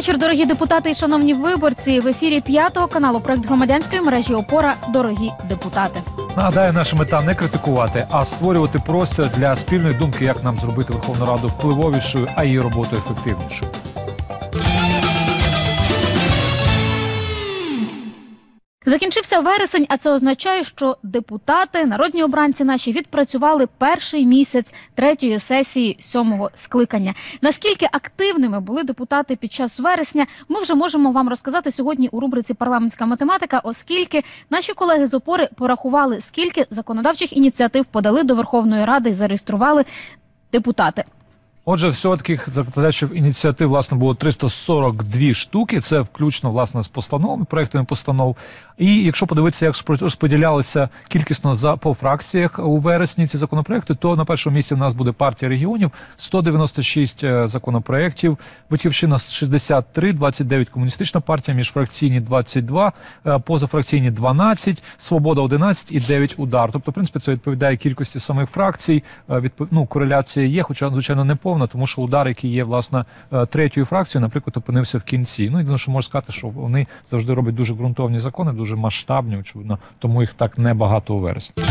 вечір, дорогі депутати і шановні виборці. В ефірі п'ятого каналу проект громадянської мережі Опора Дорогі депутати. Нагадаю, наша мета не критикувати, а створювати простір для спільної думки, як нам зробити Верховну Раду впливовішою, а її роботу ефективнішою. Закінчився вересень, а це означає, що депутати, народні обранці наші відпрацювали перший місяць третьої сесії сьомого скликання. Наскільки активними були депутати під час вересня, ми вже можемо вам розказати сьогодні у рубриці Парламентська математика, оскільки наші колеги з опори порахували, скільки законодавчих ініціатив подали до Верховної Ради і зареєстрували депутати. Отже, всього таких законодавчих ініціатив власне було 342 штуки. Це включно власне з постановами, проектами постанов. І якщо подивитися, як розподілялися кількісно за по фракціях у вересні ці законопроекти, то на першому місці в нас буде партія регіонів 196 е, законопроєктів, Батьківщина 63, 29 комуністична партія, міжфракційні 22, е, позафракційні 12, Свобода 11 і 9 удар. Тобто, в принципі, це відповідає кількості самих фракцій. Е, відпов- ну, кореляція є, хоча звичайно не повна, тому що удар, який є власне е, третьою фракцією, наприклад, опинився в кінці. Ну єдине, що можу сказати, що вони завжди роблять дуже ґрунтовні закони, дуже масштабні, очевидно, тому їх так небагато у вересні.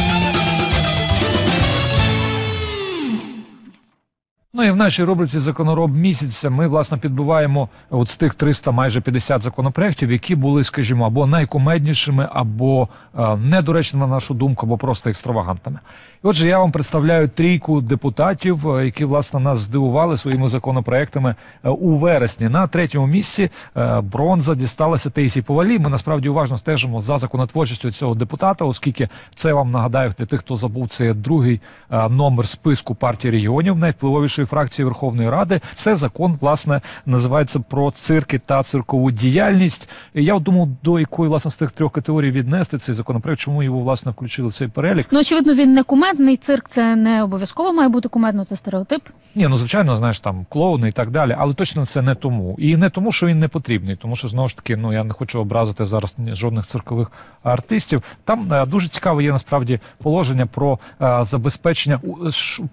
Ну і в нашій рубриці законороб місяця ми власне підбиваємо от з тих 300 майже 50 законопроєктів, які були, скажімо, або найкумеднішими, або е, недоречними на нашу думку, або просто екстравагантними. Отже, я вам представляю трійку депутатів, е, які власне нас здивували своїми законопроектами е, у вересні. На третьому місці е, бронза дісталася Таїсі Повалі. Ми насправді уважно стежимо за законотворчістю цього депутата, оскільки це вам нагадаю для тих, хто забув це другий номер списку партії регіонів найвпливовішої фракції Верховної Ради. Це закон, власне, називається про цирки та циркову діяльність. І я думав, до якої власне з тих трьох категорій віднести цей законопроект, чому його власне включили в цей перелік. Ну очевидно, він не кумедний. Цирк це не обов'язково має бути кумедно. Це стереотип. Ні, ну звичайно, знаєш, там клоуни і так далі, але точно це не тому. І не тому, що він не потрібний, тому що знову ж таки, ну я не хочу образити зараз жодних циркових артистів. Там е, дуже цікаве є насправді положення про е, забезпечення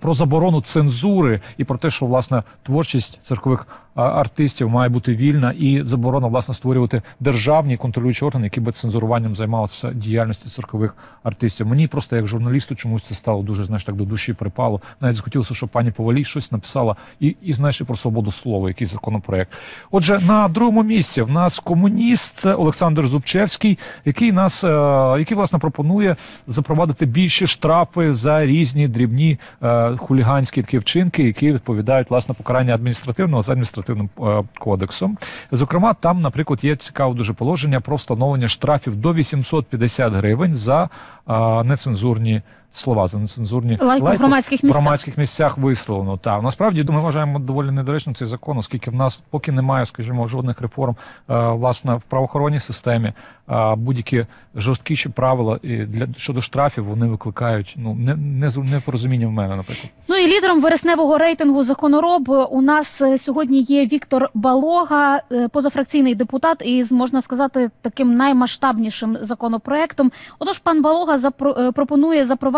про заборону цензури і про те, що власне творчість циркових артистів має бути вільна і заборона власне створювати державні контролюючі органи, які би цензуруванням займалися діяльністю циркових артистів. Мені просто як журналісту чомусь це стало дуже знаєш так до душі припало. Навіть захотілося, щоб пані Повалій щось написала і, і знаєш і про свободу слова, якийсь законопроект. Отже, на другому місці в нас комуніст Олександр Зубчевський, який нас е, який власне пропонує запровадити більші штрафи за різні дрібні е, хуліганські такі вчинки, які відповідають власне покарання адміністративного за адміністративним е, кодексом. Зокрема, там, наприклад, є цікаве дуже положення про встановлення штрафів до 850 гривень за е, нецензурні слова, за нецензурні Лайку в громадських в місцях. громадських місцях висловлено. Так насправді ми вважаємо доволі недоречним цей закон, оскільки в нас поки немає, скажімо, жодних реформ е, власне в правоохоронній системі. е, Будь-які жорсткіші правила і для щодо штрафів вони викликають ну не, не, непорозуміння в мене, наприклад. Ну і лідером вересневого рейтингу законороб у нас е, сьогодні є Віктор Балога, е, позафракційний депутат із можна сказати таким наймасштабнішим законопроектом. Отож, пан Балога запро- е,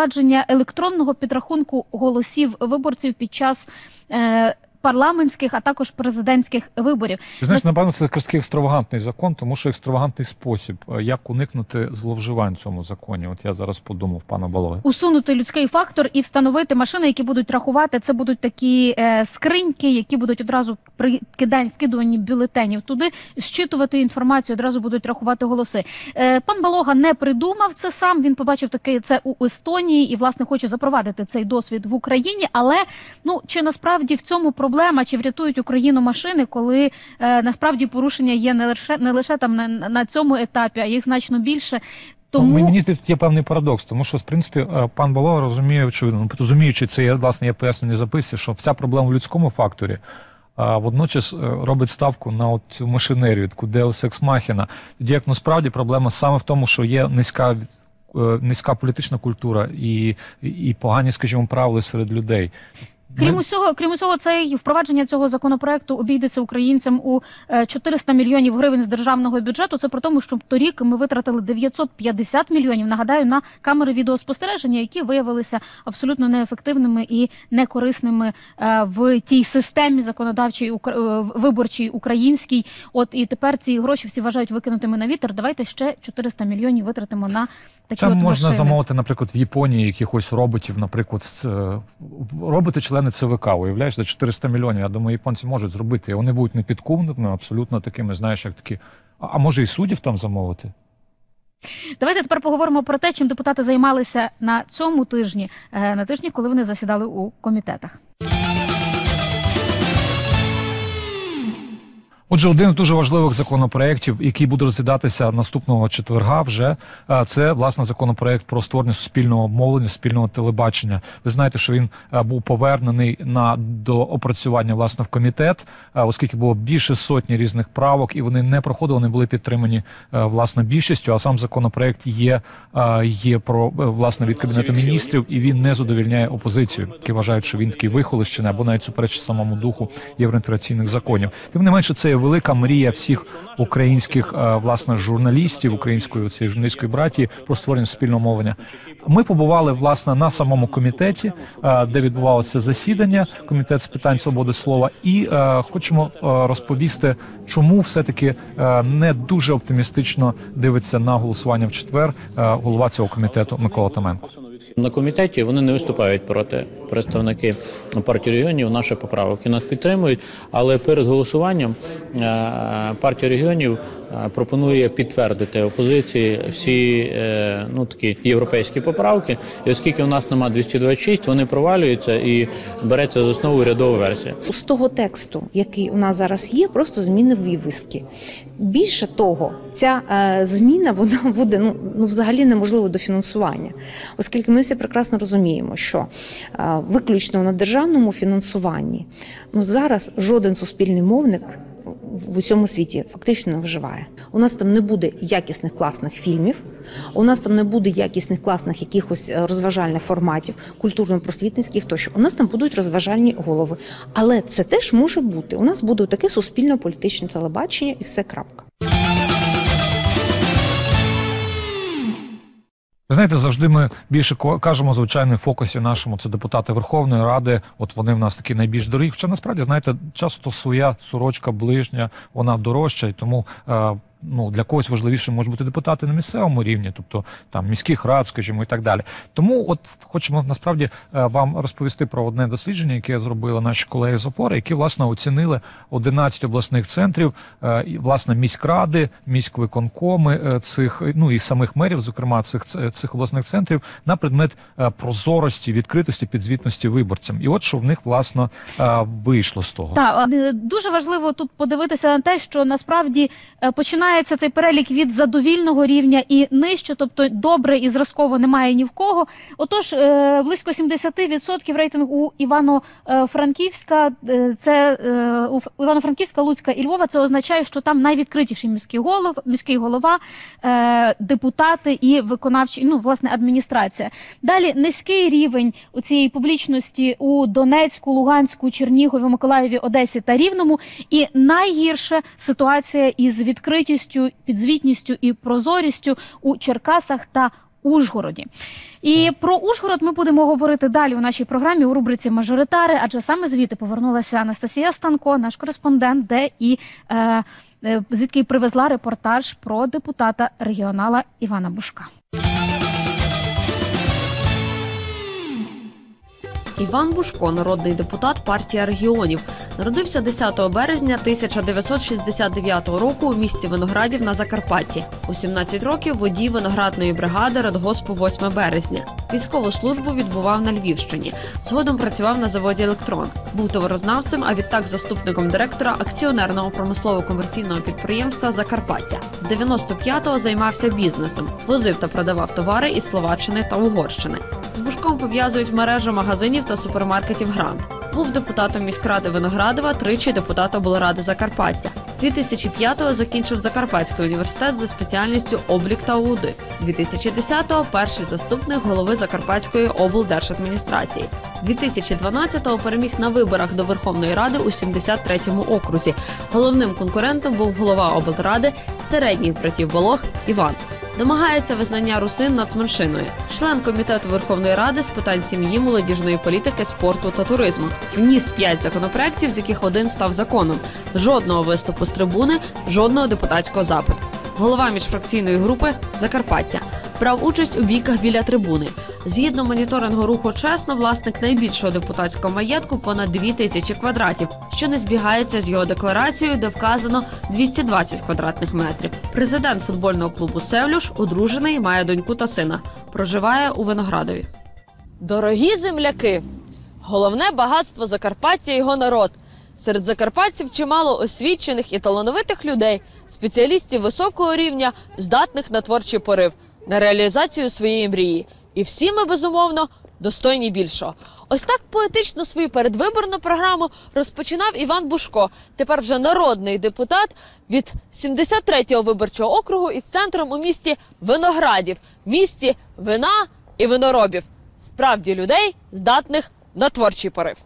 пропонує запровадження електронного підрахунку голосів виборців під час. е, Парламентських, а також президентських виборів. Знаєш, напевно, це якраз такий екстравагантний закон, тому що екстравагантний спосіб, е, як уникнути зловживань в цьому законі. От я зараз подумав, пана Балоги. усунути людський фактор і встановити машини, які будуть рахувати. Це будуть такі е, скриньки, які будуть одразу при кидань вкидуванні бюлетенів туди, щитувати інформацію, одразу будуть рахувати голоси. Е, пан Балога не придумав це сам. Він побачив таке це у Естонії і власне хоче запровадити цей досвід в Україні. Але ну чи насправді в цьому проблема, чи врятують Україну машини, коли е, насправді порушення є не лише не лише там на, на цьому етапі, а їх значно більше. Тому Ну, мені здається, тут є певний парадокс, тому що в принципі е, пан Балога розуміє, очевидно, ну, розуміючи це, я власне я поясню записці, що вся проблема в людському факторі. А водночас е, робить ставку на цю машинерію, таку Deus Ex Machina. Тоді як насправді проблема саме в тому, що є низька е, низька політична культура і, і погані, скажімо, правила серед людей. Крім Ми- усього, крім усього, цей впровадження цього законопроекту обійдеться українцям у е, 400 мільйонів гривень з державного бюджету. Це при тому, що торік ми витратили 950 мільйонів. Нагадаю, на камери відеоспостереження, які виявилися абсолютно неефективними і некорисними е, в тій системі законодавчій е, виборчій українській. От і тепер ці гроші всі вважають викинутими на вітер. Давайте ще 400 мільйонів витратимо на такі Це от можна машини. замовити, наприклад, в Японії якихось роботів, наприклад, з, е, роботи-члени ЦВК, уявляєш, за 400 мільйонів. Я думаю, японці можуть зробити. Вони будуть непідкупними, абсолютно такими, знаєш, як такі. А, а може і суддів там замовити? Давайте тепер поговоримо про те, чим депутати займалися на цьому тижні, е, на тижні, коли вони засідали у комітетах. Отже, один з дуже важливих законопроєктів, який буде розглядатися наступного четверга, вже е, це власне законопроєкт про створення суспільного мовлення, суспільного телебачення. Ви знаєте, що він е, був повернений на до опрацювання власне в комітет, е, оскільки було більше сотні різних правок, і вони не проходили, вони були підтримані власне більшістю. А сам законопроєкт є, є про власне від кабінету міністрів, і він не задовільняє опозицію, які вважають, що він такий вихолощений або навіть суперечить самому духу євроінтеграційних законів. Тим не менше, це велика мрія всіх українських е, власне журналістів української цієї журналістської братії про створення спільного мовлення. Ми побували власне на самому комітеті, е, де відбувалося засідання, комітет з питань свободи слова, і е, хочемо розповісти, чому все таки не дуже оптимістично дивиться на голосування в четвер голова цього комітету Микола Томенко. На комітеті вони не виступають проти представники партії регіонів. Наші поправки нас підтримують. Але перед голосуванням е, партія регіонів пропонує підтвердити опозиції всі е, ну такі європейські поправки. І оскільки у нас нема 226, вони провалюються і береться за основу рядова версія. з того тексту, який у нас зараз є, просто зміни вивіски. Більше того, ця е, зміна вона буде ну, ну взагалі неможливо до фінансування, оскільки ми всі прекрасно розуміємо, що е, виключно на державному фінансуванні ну зараз жоден суспільний мовник. В усьому світі фактично не виживає. У нас там не буде якісних класних фільмів, у нас там не буде якісних класних якихось е, розважальних форматів, культурно-просвітницьких тощо. У нас там будуть розважальні голови. Але це теж може бути. У нас буде таке суспільно-політичне телебачення і все крапка. Ви знаєте, завжди ми більше кажемо, звичайно, в фокусі нашому це депутати Верховної Ради. От вони в нас такі найбільш дорогі. Хоча насправді знаєте, часто своя сорочка ближня, вона дорожча, і тому. Е, Ну, для когось важливіше можуть бути депутати на місцевому рівні, тобто там міських рад, скажімо, і так далі. Тому, от хочемо насправді е, вам розповісти про одне дослідження, яке зробили наші колеги з опори, які власне оцінили 11 обласних центрів, е, і власне міськради, міськвиконкоми е, цих, ну і самих мерів, зокрема цих цих обласних центрів, на предмет прозорості, відкритості, підзвітності виборцям. І от що в них власне е, вийшло з того. Так, дуже важливо тут подивитися на те, що насправді е, починається цей перелік від задовільного рівня і нижче, тобто добре і зразково немає ні в кого. Отож, е, близько 70% рейтингу Івано-Франківська, е, це е, у Івано-Франківська, Луцька і Львова. Це означає, що там найвідкритіший міський голов, міський голова, депутати і виконавчі, ну власне адміністрація. Далі низький рівень у цієї публічності у Донецьку, Луганську, Чернігові, Миколаєві, Одесі та Рівному. І найгірша ситуація із відкритістю, підзвітністю і прозорістю у Черкасах та Ужгороді. І про Ужгород ми будемо говорити далі у нашій програмі у рубриці Мажоритари, адже саме звідти повернулася Анастасія Станко, наш кореспондент, де і е, е, звідки привезла репортаж про депутата регіонала Івана Бушка. Іван Бушко, народний депутат партія регіонів, народився 10 березня 1969 року у місті Виноградів на Закарпатті. У 17 років водій виноградної бригади Радгоспу 8 березня. Військову службу відбував на Львівщині. Згодом працював на заводі Електрон. Був товарознавцем, а відтак заступником директора акціонерного промислово-комерційного підприємства Закарпаття. 95-го займався бізнесом, возив та продавав товари із Словаччини та Угорщини. З Бушком пов'язують мережу магазинів та супермаркетів Грант. Був депутатом міськради Виноградова, тричі депутат облради Закарпаття. 2005-го закінчив Закарпатський університет за спеціальністю облік та аудит. 2010-го перший заступник голови Закарпатської облдержадміністрації. 2012-го переміг на виборах до Верховної Ради у 73-му окрузі. Головним конкурентом був голова облради, середній з братів Волох Іван. Домагається визнання русин нацменшиною, член комітету Верховної Ради з питань сім'ї, молодіжної політики, спорту та туризму. Вніс п'ять законопроєктів, з яких один став законом. Жодного виступу з трибуни, жодного депутатського запиту. Голова міжфракційної групи Закарпаття брав участь у бійках біля трибуни. Згідно моніторингу руху чесно, власник найбільшого депутатського маєтку понад 2 тисячі квадратів, що не збігається з його декларацією, де вказано 220 квадратних метрів. Президент футбольного клубу Севлюш одружений, має доньку та сина. Проживає у Виноградові. Дорогі земляки! Головне багатство Закарпаття його народ. Серед закарпатців чимало освічених і талановитих людей, спеціалістів високого рівня, здатних на творчий порив, на реалізацію своєї мрії. І всі ми, безумовно, достойні більшого. Ось так поетично свою передвиборну програму розпочинав Іван Бушко, тепер вже народний депутат від 73-го виборчого округу із центром у місті Виноградів, місті вина і виноробів. Справді людей, здатних на творчий порив.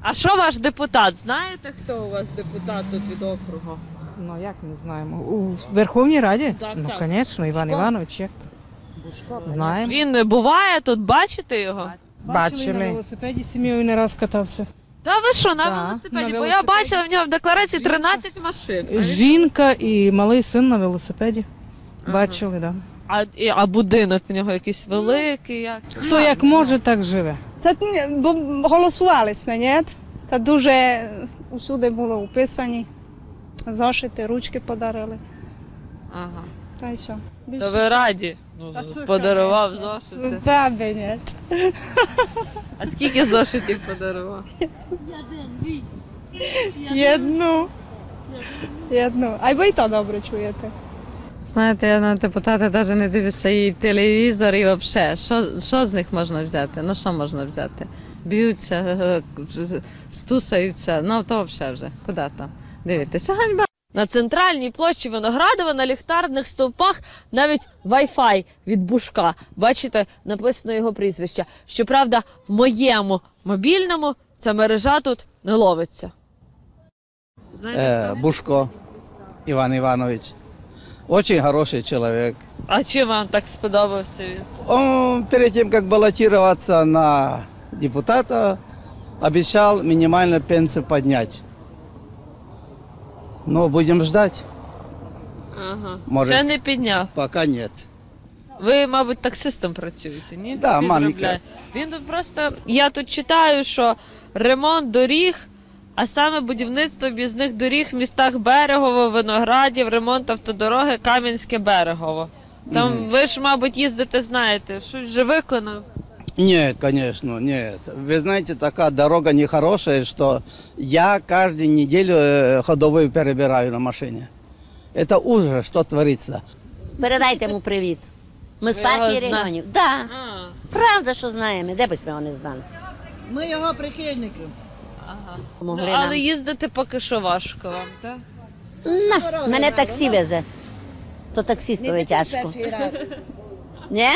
А що ваш депутат? Знаєте, хто у вас депутат тут від округу? Ну як не знаємо? У Верховній Раді? Так, ну, так. звісно, Іван Бушко? Іванович, як то? Знаємо. Він буває тут, бачите його? Бачили. На велосипеді з сім'єю не раз катався. Та ви що, на велосипеді? на Бо я велосипеді. бачила в нього в декларації 13 машин. А він- Жінка і малий син на велосипеді. Бачили, так. Да. А, і- а будинок в нього якийсь великий. Як? Хто як може, так живе. Та ні, бо голосували ми, ні? Та дуже усюди було описані. Зошити, ручки подарили. Ага. Та й все. То ви раді? Ну, Та це, подарував конечно. зошити. Та би ні. А скільки зошитів подарував? Єдну. Єдну. А й ви й то добре чуєте. Знаєте, я на депутата навіть не дивлюся і телевізор, і взагалі. Що, що з них можна взяти? Ну що можна взяти? Б'ються, е, стусаються, ну то взагалі вже. Куди там? Дивитися, ганьба. На центральній площі Виноградова на ліхтарних стовпах навіть Wi-Fi від Бушка. Бачите, написано його прізвище. Щоправда, в моєму мобільному ця мережа тут не ловиться. Э. Бушко Иван Иванович. Очень хороший человек. А чим вам так сподобався він? Он перед тем, как баллотироваться на депутата, обещал минимально пенсию поднять. Но будем ждать. Ага. Може- Ще не підняв. Пока нет. Ви, мабуть, таксистом працюєте, ні? Да, маленька. Підробляє. Він тут просто. Я тут читаю, що ремонт доріг, а саме будівництво об'їзних доріг в містах Берегово, Виноградів, ремонт автодороги Кам'янське Берегово. Там ви ж, мабуть, їздите, знаєте, що вже виконав. Нет, конечно, нет. Вы знаете, такая дорога нехорошая, что я каждую неделю э, ходовую перебираю на машине. Это ужас, что творится. Передайте йому привіт. Ми з Ви його партії зна- регіонів. Да, А, правда, що знаємо. Де б ми його не знали? Ми його прихильники. ага. Помогли Ну, нам. але їздити поки що важко вам, так? На, мене таксі везе. То таксістові тяжко. Ні?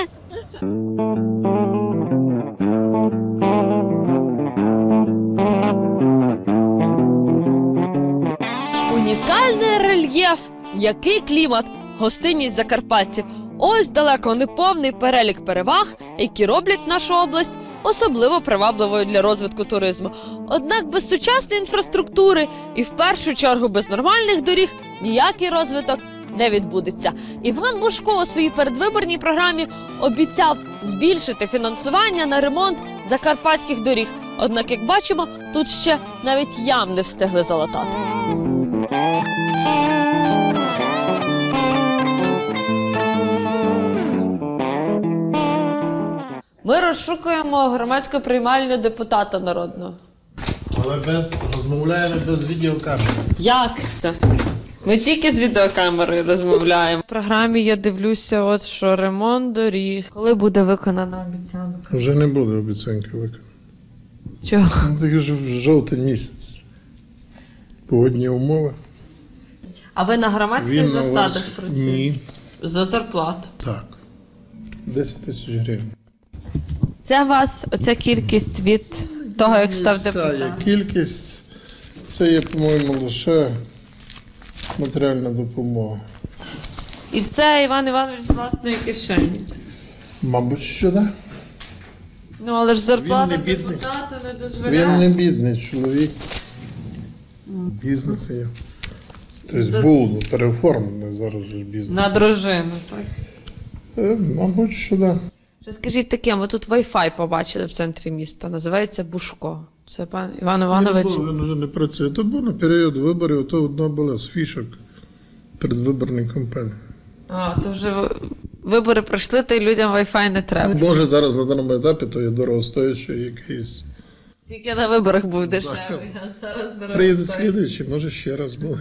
Унікальний рельєф, який клімат, гостинність закарпатців. Ось далеко не повний перелік переваг, які роблять нашу область особливо привабливою для розвитку туризму. Однак без сучасної інфраструктури і в першу чергу без нормальних доріг ніякий розвиток не відбудеться. Іван Бушко у своїй передвиборній програмі обіцяв збільшити фінансування на ремонт закарпатських доріг. Однак, як бачимо, тут ще навіть ям не встигли залатати. Ми розшукуємо громадську приймальню депутата народного. Але без розмовляємо без відеокамери. Як це? Ми тільки з відеокамерою розмовляємо. В програмі я дивлюся, от що ремонт доріг. Коли буде виконана обіцянка? Вже не буде обіцянки виконано. Чого? Ну, Це ж жовтень місяць. Погодні умови. А ви на громадських Він у засадах вас- працюєте? Ні. За зарплату. Так. 10 тисяч гривень. Це у вас оця кількість від того, як став депутатом? кількість. Це є, по-моєму, лише матеріальна допомога. І все Іван Іванович з власної кишені. Мабуть, що да. Ну, але ж зарплата Він не бідний. депутата не Він не бідний чоловік. Бізнес є. Тобто був ну, переоформлений зараз же бізнес. На дружину, так. Е, Мабуть, що да. Скажіть таке, ми тут Wi-Fi побачили в центрі міста, називається Бушко. Це пан Іван Іванович. Він, був, він вже не працює. То був на період виборів, то одна була з фішок передвиборної кампанії. А, то вже ви- вибори пройшли, та й людям Wi-Fi не треба. Може зараз на даному етапі то є дорогостоячий якийсь. Тільки на виборах був дешевий, а зараз Приїзд дорого. слідуючий, може ще раз буде.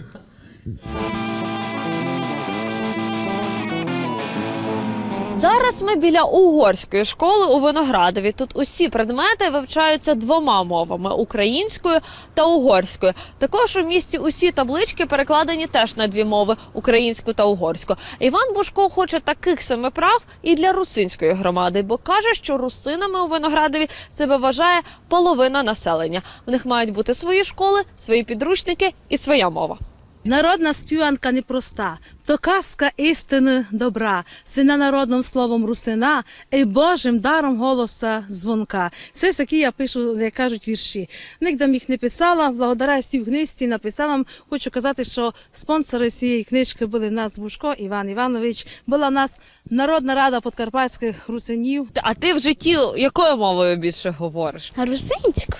Зараз ми біля угорської школи у Виноградові. Тут усі предмети вивчаються двома мовами українською та угорською. Також у місті усі таблички перекладені теж на дві мови українську та угорську. Іван Бушко хоче таких саме прав і для русинської громади, бо каже, що русинами у Виноградові себе вважає половина населення. В них мають бути свої школи, свої підручники і своя мова. Народна співанка непроста, то казка істини добра, сина народним словом русина і Божим даром голоса дзвонка. Це такі я пишу, як кажуть, вірші. Нігде їх не писала, благодаря сів гнисті написала. Хочу казати, що спонсори цієї книжки були в нас Бушко Іван Іванович, була в нас Народна рада подкарпатських русинів. А ти в житті якою мовою більше говориш? Русинську?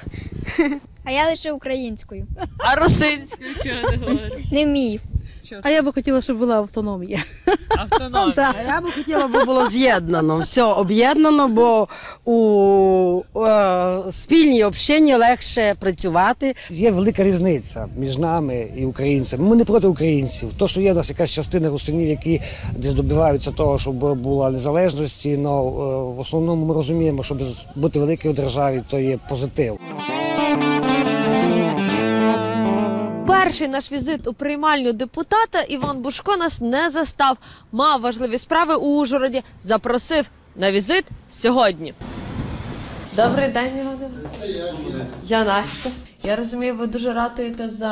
А я лише українською. А русинською чого не говориш? Не вмію. А я би хотіла, щоб була автономія. Автономія. Я би хотіла, бо було з'єднано, все об'єднано, бо у е, спільній общині легше працювати. Є велика різниця між нами і українцями. Ми не проти українців. То, що є в нас якась частина русинів, які десь добиваються того, щоб була незалежності, але в основному ми розуміємо, щоб бути великою державі, то є позитив. Перший наш візит у приймальню депутата Іван Бушко нас не застав. Мав важливі справи у Ужгороді. Запросив на візит сьогодні. Добрий день, Іван Іванович. Я Настя. Я розумію, ви дуже ратуєте за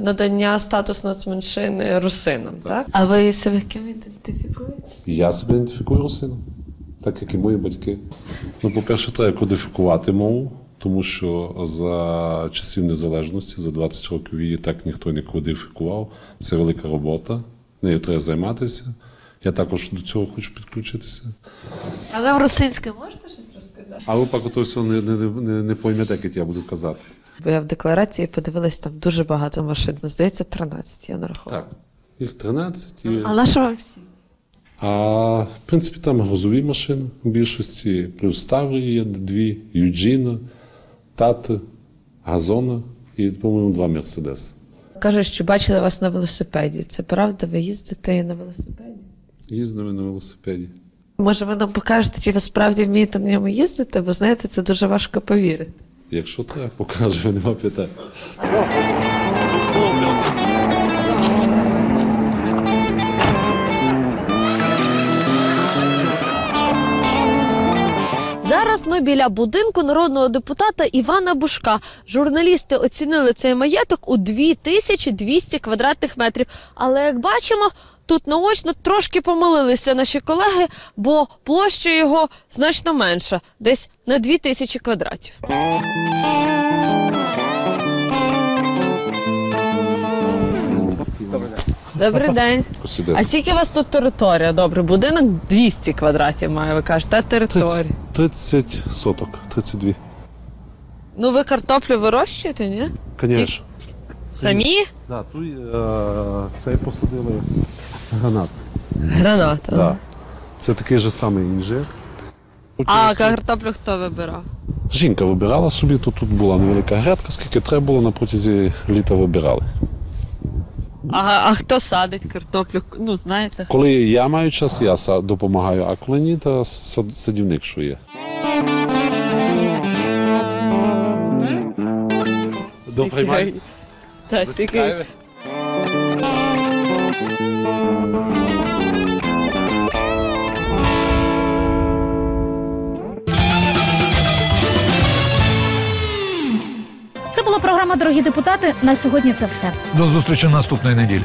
надання статусу нацменшини русинам, так? А ви себе ким ідентифікуєте? Я себе ідентифікую русином, так як і мої батьки. Ну, по-перше, треба кодифікувати мову, тому що за часів незалежності, за 20 років її так ніхто не кодифікував. Це велика робота, нею треба займатися. Я також до цього хочу підключитися. Але в русинській можете щось розказати? А ви поки то не, не, не, не поймете, як я буду казати. Бо я в декларації подивилась, там дуже багато машин. Ну, Здається, 13, я нарахувала. Так. Їх 13. І... А на що вам всі? А в принципі, там грузові машини у більшості, плюс Таврії є дві, Юджіна, Тати, Газона і, по-моєму, два Мерседеси. Кажуть, що бачили вас на велосипеді. Це правда? Ви їздите на велосипеді? Їздимо на велосипеді. Може, ви нам покажете, чи ви справді вмієте на ньому їздити? Бо знаєте, це дуже важко повірити. Якщо треба, покажу, нема питань. Зараз ми біля будинку народного депутата Івана Бушка. Журналісти оцінили цей маєток у 2200 квадратних метрів. Але як бачимо, тут наочно трошки помилилися наші колеги, бо площа його значно менша, десь на 2000 квадратів. Добрий день. Посиди. А скільки у вас тут територія? Добре, будинок 200 квадратів має, ви кажете, а територія? 30 соток, 32. Ну ви картоплю вирощуєте, ні? Звісно. Самі? Да, тут е, це посадили гранат. Граната. Да. Це такий же самий інжир. А картоплю хто вибирав? Жінка вибирала собі, то тут була невелика грядка, скільки треба було на протязі літа вибирали. А а хто садить картоплю? Ну знаєте, коли я маю час, я допомагаю, а коли ні, то садівник шує. Добрий день. Так, тільки програма Дорогі депутати. На сьогодні це все. До зустрічі наступної неділі.